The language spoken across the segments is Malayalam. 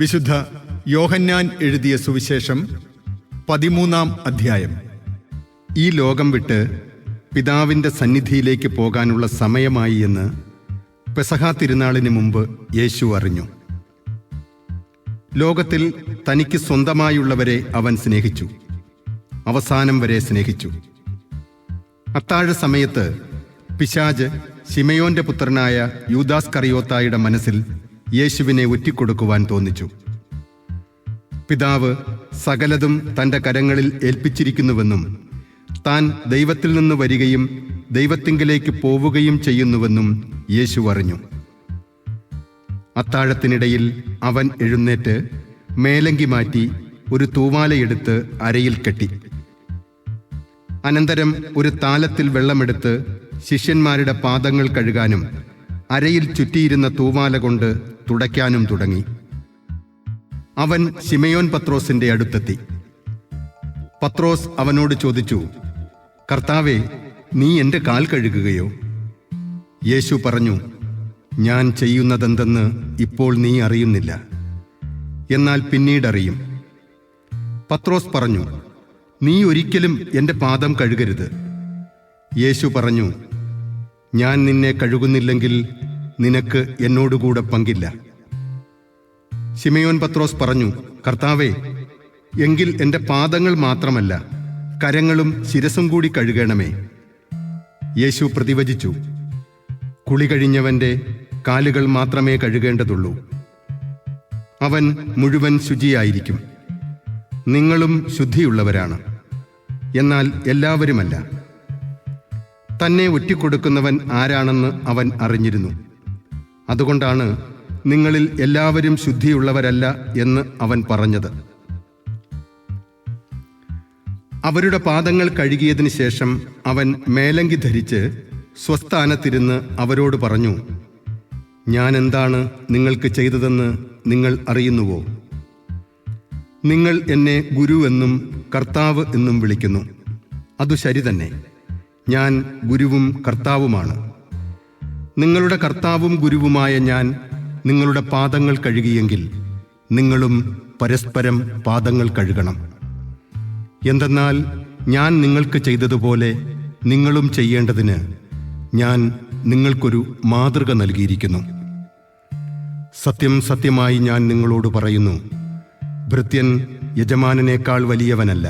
വിശുദ്ധ യോഹന്നാൻ എഴുതിയ സുവിശേഷം പതിമൂന്നാം അധ്യായം. ഈ ലോകം വിട്ട് പിതാവിന്റെ സന്നിധിയിലേക്ക് പോകാനുള്ള സമയമായി എന്ന് പെസഹ തിരുനാളിന് മുമ്പ് യേശു അറിഞ്ഞു. ലോകത്തിൽ തനിക്ക് സ്വന്തമായുള്ളവരെ അവൻ സ്നേഹിച്ചു. അവസാനം വരെ സ്നേഹിച്ചു. അത്താഴ സമയത്ത് പിശാജ് ശിമയോന്റെ പുത്രനായ യൂദാസ് കറിയോത്തായുടെ മനസ്സിൽ യേശുവിനെ ഒറ്റിക്കൊടുക്കുവാൻ തോന്നിച്ചു. പിതാവ് സകലതും തന്റെ കരങ്ങളിൽ ഏൽപ്പിച്ചിരിക്കുന്നുവെന്നും താൻ ദൈവത്തിൽ നിന്ന് വരികയും ദൈവത്തിങ്കിലേക്ക് പോവുകയും ചെയ്യുന്നുവെന്നും യേശു അറിഞ്ഞു. അത്താഴത്തിനിടയിൽ അവൻ എഴുന്നേറ്റ് മേലങ്കി മാറ്റി ഒരു തൂവാലയെടുത്ത് അരയിൽ കെട്ടി. അനന്തരം ഒരു താലത്തിൽ വെള്ളമെടുത്ത് ശിഷ്യന്മാരുടെ പാദങ്ങൾ കഴുകാനും അരയിൽ ചുറ്റിയിരുന്ന തൂവാല കൊണ്ട് തുടയ്ക്കാനും തുടങ്ങി. അവൻ ശിമയോൻ പത്രോസിന്റെ അടുത്തെത്തി. പത്രോസ് അവനോട് ചോദിച്ചു കർത്താവെ നീ എന്റെ കാൽ കഴുകുകയോ? യേശു പറഞ്ഞു ഞാൻ ചെയ്യുന്നതെന്തെന്ന് ഇപ്പോൾ നീ അറിയുന്നില്ല. എന്നാൽ പിന്നീടറിയും. പത്രോസ് പറഞ്ഞു നീ ഒരിക്കലും എന്റെ പാദം കഴുകരുത്. യേശു പറഞ്ഞു ഞാൻ നിന്നെ കഴുകുന്നില്ലെങ്കിൽ നിനക്ക് എന്നോടുകൂടെ പങ്കില്ല. ശിമയോൻ പത്രോസ് പറഞ്ഞു കർത്താവേ എങ്കിൽ എന്റെ പാദങ്ങൾ മാത്രമല്ല കരങ്ങളും ശിരസും കൂടി കഴുകണമേ. യേശു പ്രതിവചിച്ചു കുളി കഴിഞ്ഞവന്റെ കാലുകൾ മാത്രമേ കഴുകേണ്ടതുള്ളൂ. അവൻ മുഴുവൻ ശുചിയായിരിക്കും. നിങ്ങളും ശുദ്ധിയുള്ളവരാണ്. എന്നാൽ എല്ലാവരുമല്ല. തന്നെ ഒറ്റിക്കൊടുക്കുന്നവൻ ആരാണെന്ന് അവൻ അറിഞ്ഞിരുന്നു. അതുകൊണ്ടാണ് നിങ്ങളിൽ എല്ലാവരും ശുദ്ധിയുള്ളവരല്ല എന്ന് അവൻ പറഞ്ഞത്. അവരുടെ പാദങ്ങൾ കഴുകിയതിന് ശേഷം അവൻ മേലങ്കി ധരിച്ച് സ്വസ്ഥാനത്തിരുന്ന് അവരോട് പറഞ്ഞു ഞാൻ എന്താണ് നിങ്ങൾക്ക് ചെയ്തതെന്ന് നിങ്ങൾ അറിയുന്നുവോ? നിങ്ങൾ എന്നെ ഗുരു എന്നും കർത്താവ് എന്നും വിളിക്കുന്നു. അതു ശരി തന്നെ. ഞാൻ ഗുരുവും കർത്താവുമാണ്. നിങ്ങളുടെ കർത്താവും ഗുരുവുമായ ഞാൻ നിങ്ങളുടെ പാദങ്ങൾ കഴുകിയെങ്കിൽ നിങ്ങളും പരസ്പരം പാദങ്ങൾ കഴുകണം. എന്തെന്നാൽ ഞാൻ നിങ്ങൾക്ക് ചെയ്തതുപോലെ നിങ്ങളും ചെയ്യേണ്ടതിന് ഞാൻ നിങ്ങൾക്കൊരു മാതൃക നൽകിയിരിക്കുന്നു. സത്യം സത്യമായി ഞാൻ നിങ്ങളോട് പറയുന്നു. ഭൃത്യൻ യജമാനനേക്കാൾ വലിയവനല്ല.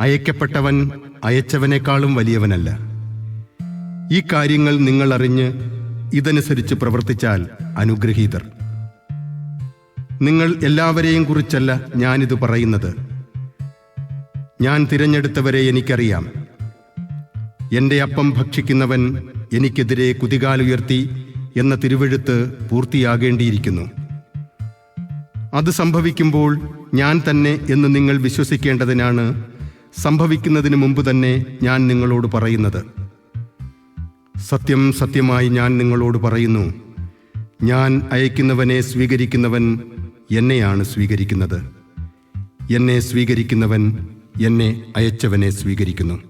അയക്കപ്പെട്ടവൻ അയച്ചവനേക്കാളും വലിയവനല്ല. ഈ കാര്യങ്ങൾ നിങ്ങൾ അറിഞ്ഞ് ഇതനുസരിച്ച് പ്രവർത്തിച്ചാൽ അനുഗ്രഹീതർ. നിങ്ങൾ എല്ലാവരെയും കുറിച്ചല്ല ഞാനിത് പറയുന്നത്. ഞാൻ തിരഞ്ഞെടുത്തവരെ എനിക്കറിയാം. എന്റെ അപ്പം ഭക്ഷിക്കുന്നവൻ എനിക്കെതിരെ കുതികാലുയർത്തി എന്ന തിരുവെഴുത്ത് പൂർത്തിയാകേണ്ടിയിരിക്കുന്നു. അത് സംഭവിക്കുമ്പോൾ ഞാൻ തന്നെ എന്ന് നിങ്ങൾ വിശ്വസിക്കേണ്ടതിനാണ് സംഭവിക്കുന്നതിന് മുമ്പ് തന്നെ ഞാൻ നിങ്ങളോട് പറയുന്നത്. സത്യം സത്യമായി ഞാൻ നിങ്ങളോട് പറയുന്നു. ഞാൻ അയക്കുന്നവനെ സ്വീകരിക്കുന്നവൻ എന്നെയാണ് സ്വീകരിക്കുന്നത്. എന്നെ സ്വീകരിക്കുന്നവൻ എന്നെ അയച്ചവനെ സ്വീകരിക്കുന്നു.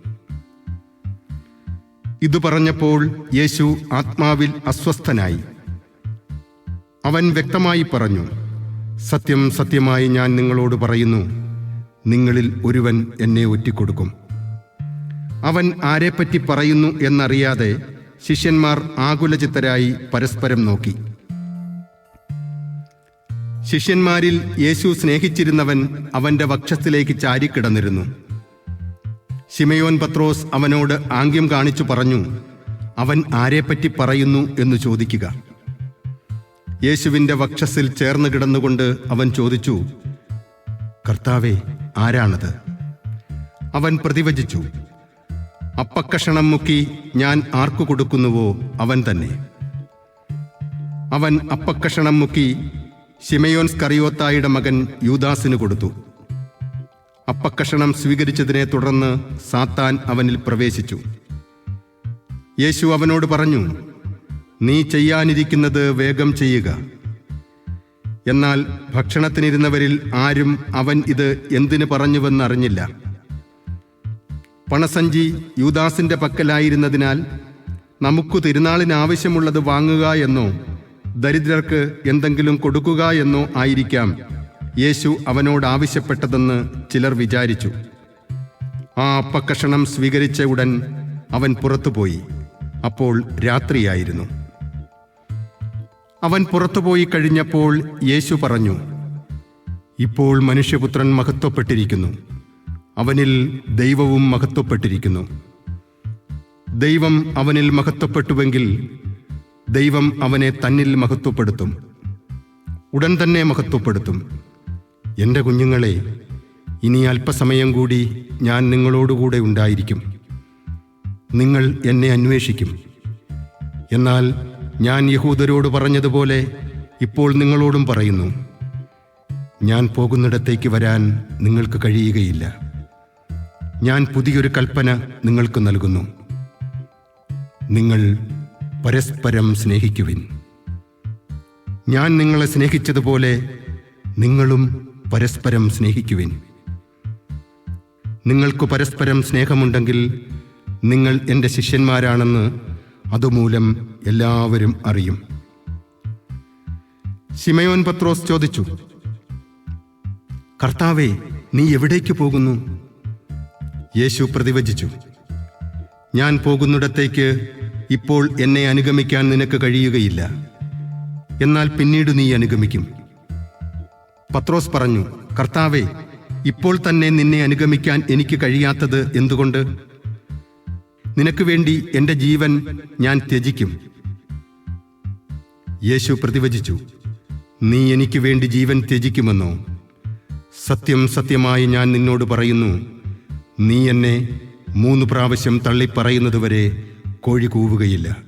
ഇത് പറഞ്ഞപ്പോൾ യേശു ആത്മാവിൽ അസ്വസ്ഥനായി. അവൻ വ്യക്തമായി പറഞ്ഞു സത്യം സത്യമായി ഞാൻ നിങ്ങളോട് പറയുന്നു. നിങ്ങളിൽ ഒരുവൻ എന്നെ ഒറ്റിക്കൊടുക്കും. അവൻ ആരെപ്പറ്റി പറയുന്നു എന്നറിയാതെ ശിഷ്യന്മാർ ആകുലചിത്തരായി പരസ്പരം നോക്കി. ശിഷ്യന്മാരിൽ യേശു സ്നേഹിച്ചിരുന്നവൻ അവന്റെ വക്ഷത്തിലേക്ക് ചാരിക്കിടന്നിരുന്നു. ശിമയോൻ പത്രോസ് അവനോട് ആംഗ്യം കാണിച്ചു പറഞ്ഞു അവൻ ആരെപ്പറ്റി പറയുന്നു എന്ന് ചോദിക്കുക. യേശുവിന്റെ വക്ഷസിൽ ചേർന്ന് കിടന്നുകൊണ്ട് അവൻ ചോദിച്ചു കർത്താവെ ആരാണത്? അവൻ പ്രതിവചിച്ചു അപ്പക്കഷണം മുക്കി ഞാൻ ആർക്കു കൊടുക്കുന്നുവോ അവൻ തന്നെ. അവൻ അപ്പക്കഷണം മുക്കി ഷിമയോൻ സ്കറിയോത്തായുടെ മകൻ യൂദാസിന് കൊടുത്തു. അപ്പക്കഷണം സ്വീകരിച്ചതിനെ തുടർന്ന് സാത്താൻ അവനിൽ പ്രവേശിച്ചു. യേശു അവനോട് പറഞ്ഞു നീ ചെയ്യാനിരിക്കുന്നത് വേഗം ചെയ്യുക. എന്നാൽ ഭക്ഷണത്തിനിരുന്നവരിൽ ആരും അവൻ ഇത് എന്തിനു പറഞ്ഞുവെന്നറിഞ്ഞില്ല. പണസഞ്ചി യൂദാസിന്റെ പക്കലായിരുന്നതിനാൽ നമുക്കു തിരുനാളിന് ആവശ്യമുള്ളത് വാങ്ങുക എന്നോ ദരിദ്രർക്ക് എന്തെങ്കിലും കൊടുക്കുക എന്നോ ആയിരിക്കാം യേശു അവനോട് ആവശ്യപ്പെട്ടതെന്ന് ചിലർ വിചാരിച്ചു. ആ അപ്പക്കഷണം സ്വീകരിച്ച ഉടൻ അവൻ പുറത്തുപോയി. അപ്പോൾ രാത്രിയായിരുന്നു. അവൻ പുറത്തുപോയി കഴിഞ്ഞപ്പോൾ യേശു പറഞ്ഞു ഇപ്പോൾ മനുഷ്യപുത്രൻ മഹത്വപ്പെട്ടിരിക്കുന്നു. അവനിൽ ദൈവവും മഹത്വപ്പെട്ടിരിക്കുന്നു. ദൈവം അവനിൽ മഹത്വപ്പെട്ടുവെങ്കിൽ ദൈവം അവനെ തന്നിൽ മഹത്വപ്പെടുത്തും. ഉടൻ തന്നെ മഹത്വപ്പെടുത്തും. എന്റെ കുഞ്ഞുങ്ങളെ ഇനി അല്പസമയം കൂടി ഞാൻ നിങ്ങളോടുകൂടെ ഉണ്ടായിരിക്കും. നിങ്ങൾ എന്നെ അന്വേഷിക്കും. എന്നാൽ ഞാൻ യഹൂദരോട് പറഞ്ഞതുപോലെ ഇപ്പോൾ നിങ്ങളോടും പറയുന്നു. ഞാൻ പോകുന്നിടത്തേക്ക് വരാൻ നിങ്ങൾക്ക് കഴിയുകയില്ല. ഞാൻ പുതിയൊരു കൽപ്പന നിങ്ങൾക്ക് നൽകുന്നു. നിങ്ങൾ പരസ്പരം സ്നേഹിക്കുവിൻ. ഞാൻ നിങ്ങളെ സ്നേഹിച്ചതുപോലെ നിങ്ങളും പരസ്പരം സ്നേഹിക്കുവിൻ. നിങ്ങൾക്ക് പരസ്പരം സ്നേഹമുണ്ടെങ്കിൽ നിങ്ങൾ എന്റെ ശിഷ്യന്മാരാണെന്ന് അതുമൂലം എല്ലാവരും അറിയും. ശിമയോൻ പത്രോസ് ചോദിച്ചു കർത്താവേ നീ എവിടേക്ക് പോകുന്നു? യേശു പ്രതിവചിച്ചു ഞാൻ പോകുന്നിടത്തേക്ക് ഇപ്പോൾ എന്നെ അനുഗമിക്കാൻ നിനക്ക് കഴിയുകയില്ല. എന്നാൽ പിന്നീട് നീ അനുഗമിക്കും. പത്രോസ് പറഞ്ഞു കർത്താവേ ഇപ്പോൾ തന്നെ നിന്നെ അനുഗമിക്കാൻ എനിക്ക് കഴിയാത്തത് എന്തുകൊണ്ട്? നിനക്ക് വേണ്ടി എന്റെ ജീവൻ ഞാൻ ത്യജിക്കും. യേശു പ്രതിവചിച്ചു നീ എനിക്ക് വേണ്ടി ജീവൻ ത്യജിക്കുമെന്നോ? സത്യം സത്യമായി ഞാൻ നിന്നോട് പറയുന്നു നീ എന്നെ മൂന്ന് പ്രാവശ്യം തള്ളിപ്പറയുന്നതുവരെ കോഴി കൂവുകയില്ല.